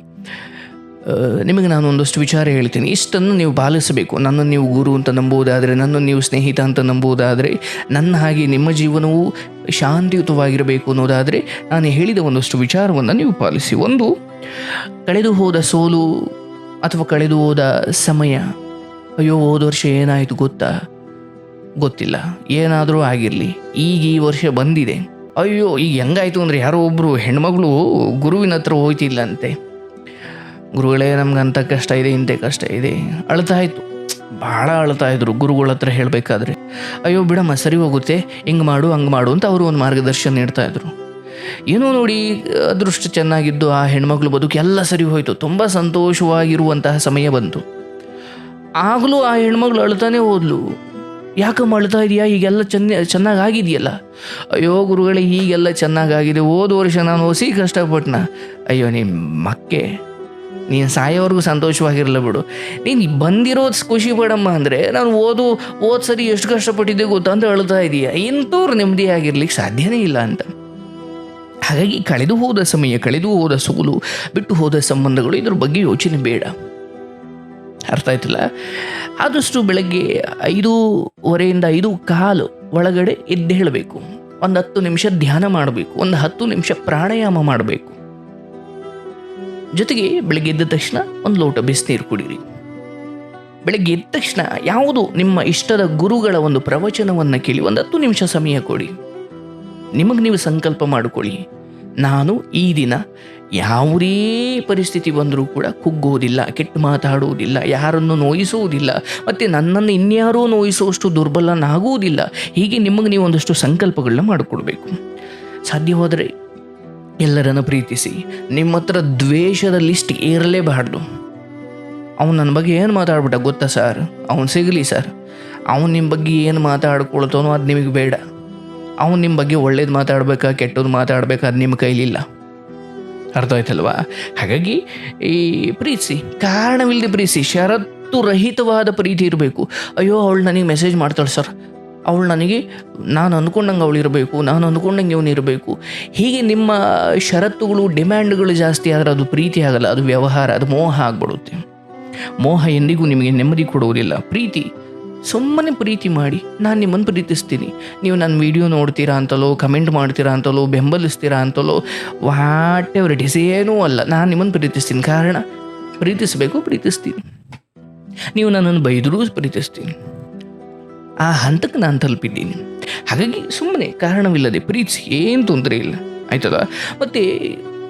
ನಿಮಗೆ ನಾನು ಒಂದಷ್ಟು ವಿಚಾರ ಹೇಳ್ತೀನಿ. ಇಷ್ಟನ್ನು ನೀವು ಪಾಲಿಸಬೇಕು. ನನ್ನನ್ನು ನೀವು ಗುರು ಅಂತ ನಂಬುವುದಾದರೆ ನನ್ನನ್ನು ನೀವು ಸ್ನೇಹಿತ ಅಂತ ನಂಬುವುದಾದರೆ ನನ್ನ ಹಾಗೆ ನಿಮ್ಮ ಜೀವನವು ಶಾಂತಿಯುತವಾಗಿರಬೇಕು ಅನ್ನೋದಾದರೆ, ನಾನು ಹೇಳಿದ ಒಂದಷ್ಟು ವಿಚಾರವನ್ನು ನೀವು ಪಾಲಿಸಿ. ಒಂದು ಕಳೆದು ಹೋದ ಸೋಲು ಅಥವಾ ಕಳೆದು ಹೋದ ಸಮಯ? ಅಯ್ಯೋ, ಹೋದ ವರ್ಷ ಏನಾಯಿತು ಗೊತ್ತಾ? ಗೊತ್ತಿಲ್ಲ. ಏನಾದರೂ ಆಗಿರಲಿ. ಈಗ ಈ ವರ್ಷ ಬಂದಿದೆ. ಅಯ್ಯೋ, ಈಗ ಹೆಂಗಾಯಿತು ಅಂದರೆ ಯಾರೋ ಒಬ್ಬರು ಹೆಣ್ಮಗಳು ಗುರುವಿನ ಹತ್ರ ಹೋಯ್ತಿಲ್ಲಂತೆ. ಗುರುಗಳೇ ನಮ್ಗೆ ಅಂಥ ಕಷ್ಟ ಇದೆ ಇಂಥ ಕಷ್ಟ ಇದೆ. ಅಳ್ತಾ ಇತ್ತು. ಭಾಳ ಅಳ್ತಾ ಇದ್ರು ಗುರುಗಳ ಹತ್ರ ಹೇಳಬೇಕಾದ್ರೆ. ಅಯ್ಯೋ, ಬಿಡಮ್ಮ, ಸರಿ ಹೋಗುತ್ತೆ. ಹಿಂಗೆ ಮಾಡು, ಹಂಗೆ ಮಾಡು ಅಂತ ಅವರು ಒಂದು ಮಾರ್ಗದರ್ಶನ ನೀಡ್ತಾ ಇದ್ರು. ಏನೋ ನೋಡಿ, ಅದೃಷ್ಟ ಚೆನ್ನಾಗಿದ್ದು ಆ ಹೆಣ್ಮಗಳು ಬದುಕು ಎಲ್ಲ ಸರಿ ಹೋಯಿತು. ತುಂಬ ಸಂತೋಷವಾಗಿರುವಂತಹ ಸಮಯ ಬಂತು. ಆಗಲೂ ಆ ಹೆಣ್ಮಗಳು ಅಳ್ತಾನೆ ಹೋದ್ಲು. ಯಾಕಮ್ಮ ಅಳ್ತಾ ಇದೆಯಾ? ಈಗೆಲ್ಲ ಚೆನ್ನ ಚೆನ್ನಾಗಿ ಆಗಿದೆಯಲ್ಲ ಅಯ್ಯೋ ಗುರುಗಳೇ ಈಗೆಲ್ಲ ಚೆನ್ನಾಗಾಗಿದೆ. ಹೋದ ವರ್ಷ ನಾನು ಹೊಸಿ ಕಷ್ಟಪಟ್ಟನ ಅಯ್ಯೋ ನಿಮ್ಮ ಮಕ್ಕೆ. ನೀನು ಸಾಯೋವರೆಗೂ ಸಂತೋಷವಾಗಿರಲ್ಲ ಬಿಡು. ನೀನು ಬಂದಿರೋದು ಖುಷಿ ಪಡಮ್ಮ ಅಂದರೆ, ನಾನು ಓದು, ಓದ್ ಸರಿ ಎಷ್ಟು ಕಷ್ಟಪಟ್ಟಿದ್ದೆ ಗೊತ್ತಾ ಅಂತ ಅಳ್ತಾ ಇದೀಯ. ಇಂಥವ್ರು ನೆಮ್ಮದಿ ಆಗಿರ್ಲಿಕ್ಕೆ ಸಾಧ್ಯನೇ ಇಲ್ಲ ಅಂತ. ಹಾಗಾಗಿ ಕಳೆದು ಹೋದ ಸಮಯ, ಕಳೆದು ಹೋದ ಸೋಲು, ಬಿಟ್ಟು ಹೋದ ಸಂಬಂಧಗಳು ಇದ್ರ ಬಗ್ಗೆ ಯೋಚನೆ ಬೇಡ. ಅರ್ಥ ಆಯ್ತಲ್ಲ? ಆದಷ್ಟು ಬೆಳಗ್ಗೆ ಐದೂವರೆಯಿಂದ ಐದು ಕಾಲು ಒಳಗಡೆ ಎದ್ದೇಳಬೇಕು ಒಂದು ಹತ್ತು ನಿಮಿಷ ಧ್ಯಾನ ಮಾಡಬೇಕು. ಒಂದು ಹತ್ತು ನಿಮಿಷ ಪ್ರಾಣಾಯಾಮ ಮಾಡಬೇಕು. ಜೊತೆಗೆ ಬೆಳಗ್ಗೆ ಎದ್ದ ತಕ್ಷಣ ಒಂದು ಲೋಟ ಬಿಸಿನೀರು ಕುಡೀರಿ. ಬೆಳಗ್ಗೆ ಎದ್ದ ತಕ್ಷಣ ಯಾವುದು ನಿಮ್ಮ ಇಷ್ಟದ ಗುರುಗಳ ಒಂದು ಪ್ರವಚನವನ್ನು ಕೇಳಿ ಒಂದು ಹತ್ತು ನಿಮಿಷ ಸಮಯ ಕೊಡಿ. ನಿಮಗೆ ನೀವು ಸಂಕಲ್ಪ ಮಾಡಿಕೊಳ್ಳಿ. ನಾನು ಈ ದಿನ ಯಾವುದೇ ಪರಿಸ್ಥಿತಿ ಬಂದರೂ ಕೂಡ ಕುಗ್ಗೋದಿಲ್ಲ, ಕೆಟ್ಟ ಮಾತಾಡುವುದಿಲ್ಲ ಯಾರನ್ನು ನೋಯಿಸುವುದಿಲ್ಲ ಮತ್ತು ನನ್ನನ್ನು ಇನ್ಯಾರೂ ನೋಯಿಸುವಷ್ಟು ದುರ್ಬಲನಾಗುವುದಿಲ್ಲ ಹೀಗೆ ನಿಮಗೆ ನೀವು ಒಂದಷ್ಟು ಸಂಕಲ್ಪಗಳನ್ನ ಮಾಡಿಕೊಡ್ಬೇಕು. ಸಾಧ್ಯವಾದರೆ ಎಲ್ಲರನ್ನು ಪ್ರೀತಿಸಿ, ನಿಮ್ಮ ಹತ್ರ ದ್ವೇಷದ ಲಿಸ್ಟ್ ಏರಲೇಬಾರ್ದು. ಅವನು ನನ್ನ ಬಗ್ಗೆ ಏನು ಮಾತಾಡ್ಬಿಟ್ಟ ಗೊತ್ತಾ ಸರ್? ಅವನು ಸಿಗಲಿ ಸರ್. ಅವನು ನಿಮ್ಮ ಬಗ್ಗೆ ಏನು ಮಾತಾಡ್ಕೊಳ್ತಾನೋ ಅದು ನಿಮಗೆ ಬೇಡ. ಅವನು ನಿಮ್ಮ ಬಗ್ಗೆ ಒಳ್ಳೇದು ಮಾತಾಡ್ಬೇಕಾ ಕೆಟ್ಟದ್ದು ಮಾತಾಡ್ಬೇಕಾ ಅದು ನಿಮ್ಮ ಕೈಲಿಲ್ಲ. ಅರ್ಥ ಆಯ್ತಲ್ವಾ ಹಾಗಾಗಿ ಈ ಪ್ರೀತಿಸಿ ಕಾರಣವಿಲ್ಲದೆ ಪ್ರೀತಿ ಷರತ್ತು ರಹಿತವಾದ ಪ್ರೀತಿ ಇರಬೇಕು. ಅಯ್ಯೋ, ಅವಳು ನನಗೆ ಮೆಸೇಜ್ ಮಾಡ್ತಾಳೆ ಸರ್ ಅವಳು ನನಗೆ, ನಾನು ಅಂದ್ಕೊಂಡಂಗೆ ಅವಳು ಇರಬೇಕು, ನಾನು ಅಂದ್ಕೊಂಡಂಗೆ ಇವನು ಇರಬೇಕು. ಹೀಗೆ ನಿಮ್ಮ ಷರತ್ತುಗಳು, ಡಿಮ್ಯಾಂಡ್ಗಳು ಜಾಸ್ತಿ ಆದರೆ ಅದು ಪ್ರೀತಿ ಆಗಲ್ಲ, ಅದು ವ್ಯವಹಾರ, ಅದು ಮೋಹ ಆಗ್ಬಿಡುತ್ತೆ. ಮೋಹ ಎಂದಿಗೂ ನಿಮಗೆ ನೆಮ್ಮದಿ ಕೊಡುವುದಿಲ್ಲ. ಪ್ರೀತಿ ಸುಮ್ಮನೆ ಪ್ರೀತಿ ಮಾಡಿ ನಾನು ನಿಮ್ಮನ್ನು ಪ್ರೀತಿಸ್ತೀನಿ. ನೀವು ನನ್ನ ವಿಡಿಯೋ ನೋಡ್ತೀರಾ ಅಂತಲೋ, ಕಮೆಂಟ್ ಮಾಡ್ತೀರಾ ಅಂತಲೋ, ಬೆಂಬಲಿಸ್ತೀರಾ ಅಂತಲೋ ವಾಟ್ ಎವರ್ ಇಟ್ ಇಸ್ ಏನೂ ಅಲ್ಲ. ನಾನು ನಿಮ್ಮನ್ನು ಪ್ರೀತಿಸ್ತೀನಿ. ಕಾರಣ, ಪ್ರೀತಿಸಬೇಕು, ಪ್ರೀತಿಸ್ತೀನಿ. ನೀವು ನನ್ನನ್ನು ಬೈದರೂ ಪ್ರೀತಿಸ್ತೀನಿ. ಆ ಹಂತಕ್ಕೆ ನಾನು ತಲುಪಿದ್ದೀನಿ. ಹಾಗಾಗಿ ಸುಮ್ಮನೆ, ಕಾರಣವಿಲ್ಲದೆ, ಪ್ರೀತಿಸಿ, ಏನು ತೊಂದರೆ ಇಲ್ಲ. ಆಯ್ತದ? ಮತ್ತು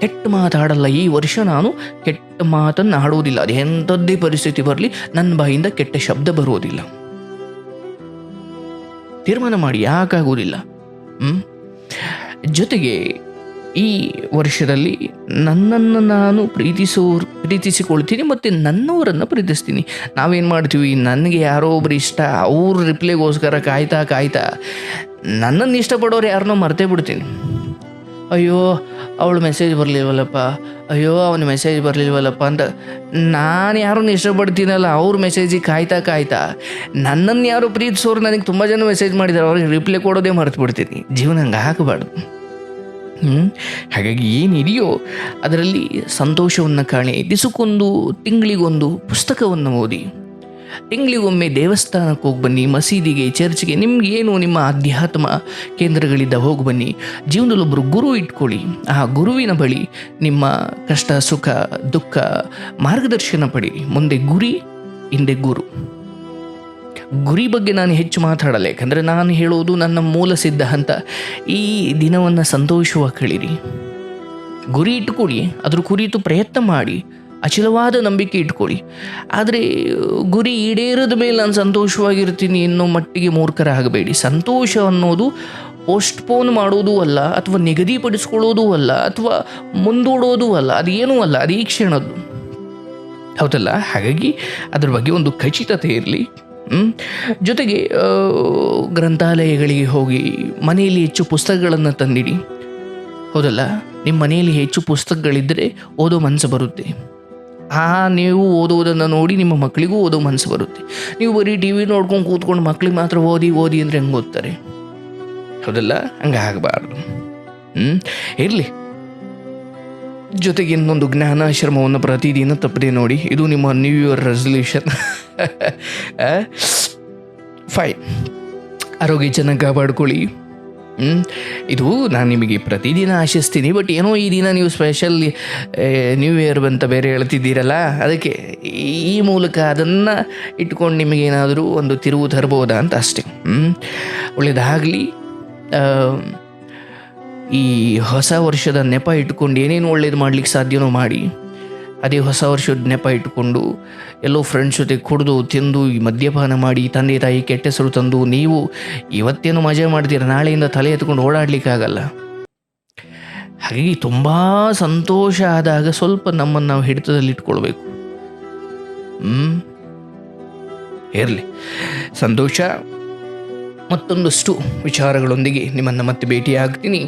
ಕೆಟ್ಟ ಮಾತಾಡಲ್ಲ, ಈ ವರ್ಷ ನಾನು ಕೆಟ್ಟ ಮಾತನ್ನು ಆಡುವುದಿಲ್ಲ ಅದು ಎಂಥದ್ದೇ ಪರಿಸ್ಥಿತಿ ಬರಲಿ ನನ್ನ ಬಾಯಿಂದ ಕೆಟ್ಟ ಶಬ್ದ ಬರುವುದಿಲ್ಲ ತೀರ್ಮಾನ ಮಾಡಿ ಯಾಕಾಗುವುದಿಲ್ಲ ಹ್ಮ್? ಜೊತೆಗೆ ಈ ವರ್ಷದಲ್ಲಿ ನನ್ನನ್ನು ನಾನು ಪ್ರೀತಿಸೋ, ಪ್ರೀತಿಸಿಕೊಳ್ತೀನಿ ಮತ್ತು ನನ್ನವರನ್ನು ಪ್ರೀತಿಸ್ತೀನಿ. ನಾವೇನು ಮಾಡ್ತೀವಿ? ನನಗೆ ಯಾರೋ ಒಬ್ರು ಇಷ್ಟ, ಅವ್ರ ರಿಪ್ಲೈಗೋಸ್ಕರ ಕಾಯ್ತಾ ಕಾಯ್ತಾ ನನ್ನನ್ನು ಇಷ್ಟಪಡೋರು ಯಾರನ್ನೋ ಮರ್ತೇ ಬಿಡ್ತೀನಿ. ಅಯ್ಯೋ, ಅವಳು ಮೆಸೇಜ್ ಬರಲಿಲ್ವಲ್ಲಪ್ಪ. ಅಯ್ಯೋ ಅವನ ಮೆಸೇಜ್ ಬರಲಿಲ್ವಲ್ಲಪ್ಪ ಅಂತ ನಾನು ಯಾರನ್ನು ಇಷ್ಟಪಡ್ತೀನಲ್ಲ, ಅವ್ರ ಮೆಸೇಜಿಗೆ ಕಾಯ್ತಾ ಕಾಯ್ತಾ. ನನ್ನನ್ನು ಯಾರು ಪ್ರೀತಿಸೋರು ನನಗೆ ತುಂಬ ಜನ ಮೆಸೇಜ್ ಮಾಡಿದ್ದಾರೆ. ಅವ್ರಿಗೆ ರಿಪ್ಲೈ ಕೊಡೋದೇ ಮರೆತು ಬಿಡ್ತೀನಿ. ಜೀವನ ಹಂಗೆ ಹಾಕಬಾರ್ದು ಹಾಗಾಗಿ ಏನಿದೆಯೋ ಅದರಲ್ಲಿ ಸಂತೋಷವನ್ನು ಕಾಣಿ. ದಿಸಕ್ಕೊಂದು, ತಿಂಗಳಿಗೊಂದು ಪುಸ್ತಕವನ್ನು ಓದಿ. ತಿಂಗಳಿಗೊಮ್ಮೆ ದೇವಸ್ಥಾನಕ್ಕೆ ಹೋಗಿ ಬನ್ನಿ, ಮಸೀದಿಗೆ, ಚರ್ಚ್ಗೆ, ನಿಮ್ಗೆ ಏನು ನಿಮ್ಮ ಅಧ್ಯಾತ್ಮ ಕೇಂದ್ರಗಳಿಂದ ಹೋಗಿ ಬನ್ನಿ. ಜೀವನದಲ್ಲಿ ಒಬ್ಬರು ಗುರು ಇಟ್ಕೊಳ್ಳಿ. ಆ ಗುರುವಿನ ಬಳಿ ನಿಮ್ಮ ಕಷ್ಟ, ಸುಖ, ದುಃಖ ಮಾರ್ಗದರ್ಶನ ಪಡಿ. ಮುಂದೆ ಗುರಿ, ಹಿಂದೆ ಗುರು. ಗುರಿ ಬಗ್ಗೆ ನಾನು ಹೆಚ್ಚು ಮಾತಾಡಲ್ಲ, ಯಾಕಂದರೆ ನಾನು ಹೇಳೋದು ನನ್ನ ಮೂಲ ಸಿದ್ಧ ಹಂತ ಈ ದಿನವನ್ನು ಸಂತೋಷವಾಗಿ ಕಳೀರಿ. ಗುರಿ ಇಟ್ಕೊಳ್ಳಿ, ಅದ್ರ ಕುರಿತು ಪ್ರಯತ್ನ ಮಾಡಿ. ಅಚಲವಾದ ನಂಬಿಕೆ ಇಟ್ಕೊಳ್ಳಿ. ಆದರೆ, ಗುರಿ ಈಡೇರದ ಮೇಲೆ ನಾನು ಸಂತೋಷವಾಗಿರ್ತೀನಿ ಅನ್ನೋ ಮಟ್ಟಿಗೆ ಮೂರ್ಖರಾಗಬೇಡಿ. ಸಂತೋಷ ಅನ್ನೋದು ಪೋಸ್ಟ್ಪೋನ್ ಮಾಡೋದು ಅಲ್ಲ, ಅಥವಾ ನಿಗದಿಪಡಿಸ್ಕೊಳ್ಳೋದು ಅಲ್ಲ, ಅಥವಾ ಮುಂದೂಡೋದು ಅಲ್ಲ, ಅದೇನೂ ಅಲ್ಲ, ಅದು ಕ್ಷಣದ್ದು. ಹೌದಲ್ಲ? ಹಾಗಾಗಿ ಅದ್ರ ಬಗ್ಗೆ ಒಂದು ಖಚಿತತೆ ಇರಲಿ. ಜೊತೆಗೆ ಗ್ರಂಥಾಲಯಗಳಿಗೆ ಹೋಗಿ ಮನೆಯಲ್ಲಿ ಹೆಚ್ಚು ಪುಸ್ತಕಗಳನ್ನು ತಂದಿಡಿ. ಹೌದಲ್ಲ? ನಿಮ್ಮ ಮನೆಯಲ್ಲಿ ಹೆಚ್ಚು ಪುಸ್ತಕಗಳಿದ್ದರೆ ಓದೋ ಮನಸ್ಸು ಬರುತ್ತೆ. ಆ ನೀವು ಓದುವುದನ್ನು ನೋಡಿ ನಿಮ್ಮ ಮಕ್ಕಳಿಗೂ ಓದೋ ಮನಸ್ಸು ಬರುತ್ತೆ. ನೀವು ಬರೀ ಟಿ ವಿ ನೋಡ್ಕೊಂಡು ಕೂತ್ಕೊಂಡು ಮಕ್ಳಿಗೆ ಮಾತ್ರ ಓದಿ ಓದಿ ಅಂದರೆ ಹೆಂಗೆ ಓದ್ತಾರೆ? ಹೌದಲ್ಲ? ಹಂಗೆ ಆಗಬಾರ್ದು. ಹ್ಞೂ ಇರಲಿ. ಜೊತೆಗೆ ಇನ್ನೊಂದು ಜ್ಞಾನಾಶ್ರಮವನ್ನು ಪ್ರತಿದಿನ ತಪ್ಪದೆ ನೋಡಿ. ಇದು ನಿಮ್ಮ ನ್ಯೂ ಇಯರ್ ರೆಸಲ್ಯೂಷನ್ ಫೈ ಆರೋಗ್ಯ ಚೆನ್ನಾಗಿ ಕಾಪಾಡ್ಕೊಳ್ಳಿ? ಇದು ನಾನು ನಿಮಗೆ ಪ್ರತಿದಿನ ಆಶಿಸ್ತೀನಿ ಬಟ್ ಏನೋ ಈ ದಿನ ನೀವು ಸ್ಪೆಷಲ್ ನ್ಯೂ ಇಯರ್ ಅಂತ ಬೇರೆ ಹೇಳ್ತಿದ್ದೀರಲ್ಲ, ಅದಕ್ಕೆ ಈ ಮೂಲಕ ಅದನ್ನು ಇಟ್ಕೊಂಡು ನಿಮಗೇನಾದರೂ ಒಂದು ತಿರುವು ತರ್ಬೋದಾ ಅಂತ ಅಷ್ಟೇ ಒಳ್ಳೆಯದಾಗಲಿ ಈ ಹೊಸ ವರ್ಷದ ನೆಪ ಇಟ್ಕೊಂಡು ಏನೇನು ಒಳ್ಳೇದು ಮಾಡ್ಲಿಕ್ಕೆ ಸಾಧ್ಯನೋ ಮಾಡಿ. ಅದೇ ಹೊಸ ವರ್ಷದ ನೆಪ ಇಟ್ಟುಕೊಂಡು ಎಲ್ಲೋ ಫ್ರೆಂಡ್ಸ್ ಜೊತೆ ಕುಡಿದು, ತಿಂದು, ಈ ಮದ್ಯಪಾನ ಮಾಡಿ, ತಂದೆ ತಾಯಿ ಕೆಟ್ಟ ಹೆಸರು ತಂದು, ನೀವು ಇವತ್ತೇನು ಮಜಾ ಮಾಡ್ತೀರ? ನಾಳೆಯಿಂದ ತಲೆ ಎತ್ಕೊಂಡು ಓಡಾಡ್ಲಿಕ್ಕಾಗಲ್ಲ ಹಾಗಾಗಿ ತುಂಬ ಸಂತೋಷ ಆದಾಗ ಸ್ವಲ್ಪ ನಮ್ಮನ್ನು ನಾವು ಹಿಡಿತದಲ್ಲಿ ಇಟ್ಕೊಳ್ಬೇಕು. ಹ್ಞೂ ಇರಲಿ. ಸಂತೋಷ ಮತ್ತೊಂದಷ್ಟು ವಿಚಾರಗಳೊಂದಿಗೆ ನಿಮ್ಮನ್ನು ಮತ್ತೆ ಭೇಟಿಯಾಗ್ತೀನಿ.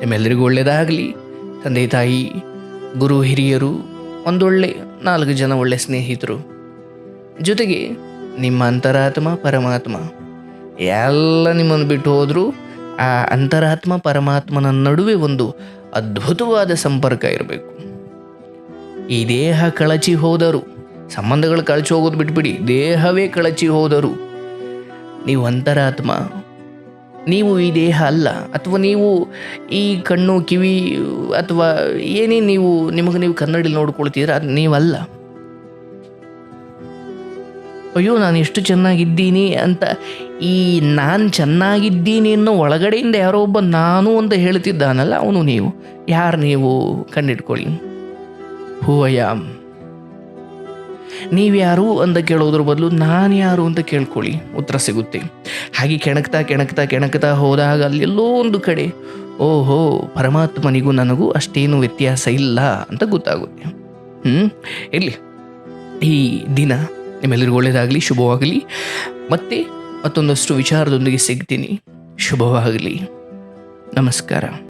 ನಿಮ್ಮೆಲ್ಲರಿಗೂ ಒಳ್ಳೆಯದಾಗಲಿ. ತಂದೆ ತಾಯಿ, ಗುರು, ಹಿರಿಯರು ಒಂದೊಳ್ಳೆ ನಾಲ್ಕು ಜನ ಒಳ್ಳೆ ಸ್ನೇಹಿತರು. ಜೊತೆಗೆ ನಿಮ್ಮ ಅಂತರಾತ್ಮ, ಪರಮಾತ್ಮ. ಎಲ್ಲ ನಿಮ್ಮನ್ನು ಬಿಟ್ಟು ಹೋದರೂ ಆ ಅಂತರಾತ್ಮ, ಪರಮಾತ್ಮನ ನಡುವೆ ಒಂದು ಅದ್ಭುತವಾದ ಸಂಪರ್ಕ ಇರಬೇಕು. ಈ ದೇಹ ಕಳಚಿ ಹೋದರು, ಸಂಬಂಧಗಳು ಕಳಚಿ ಹೋಗೋದು ಬಿಟ್ಬಿಡಿ, ದೇಹವೇ ಕಳಚಿ ಹೋದರು, ನೀವು ಅಂತರಾತ್ಮ ನೀವು ಈ ದೇಹ ಅಲ್ಲ, ಅಥವಾ ನೀವು ಈ ಕಣ್ಣು, ಕಿವಿ, ಅಥವಾ ಏನೇ ನೀವು, ನಿಮಗೆ ನೀವು ಕನ್ನಡಿ ನೋಡ್ಕೊಳ್ತೀರ, ಅದು ನೀವಲ್ಲ. ಅಯ್ಯೋ, ನಾನು ಎಷ್ಟು ಚೆನ್ನಾಗಿದ್ದೀನಿ ಅಂತ, ಈ ನಾನು ಚೆನ್ನಾಗಿದ್ದೀನಿ ಅನ್ನೋ ಒಳಗಡೆಯಿಂದ ಯಾರೋ ಒಬ್ಬ ನಾನು ಅಂತ ಹೇಳ್ತಿದ್ದಾನಲ್ಲ, ಅವನು ನೀವು. ಯಾರು ನೀವು? ಕಂಡಿಟ್ಕೊಳ್ಳಿ ಹೂವಯ್ಯ. ನೀವ್ಯಾರು ಅಂತ ಕೇಳೋದ್ರ ಬದಲು ನಾನು ಯಾರು ಅಂತ ಕೇಳ್ಕೊಳ್ಳಿ, ಉತ್ತರ ಸಿಗುತ್ತೆ. ಹಾಗೆ ಕೆಣಕ್ತಾ ಕೆಣಕ್ತಾ ಕೆಣಕ್ತಾ ಹೋದಾಗ ಅಲ್ಲೆಲ್ಲೋ ಒಂದು ಕಡೆ, ಓಹೋ, ಪರಮಾತ್ಮನಿಗೂ ನನಗೂ ಅಷ್ಟೇನು ವ್ಯತ್ಯಾಸ ಇಲ್ಲ ಅಂತ ಗೊತ್ತಾಗುತ್ತೆ. ಹ್ಞೂ ಇರಲಿ. ಈ ದಿನ ನಿಮ್ಮೆಲ್ಲರಿಗೂ ಒಳ್ಳೆಯದಾಗಲಿ ಶುಭವಾಗಲಿ. ಮತ್ತೆ ಮತ್ತೊಂದಷ್ಟು ವಿಚಾರದೊಂದಿಗೆ ಸಿಗ್ತೀನಿ. ಶುಭವಾಗಲಿ. ನಮಸ್ಕಾರ.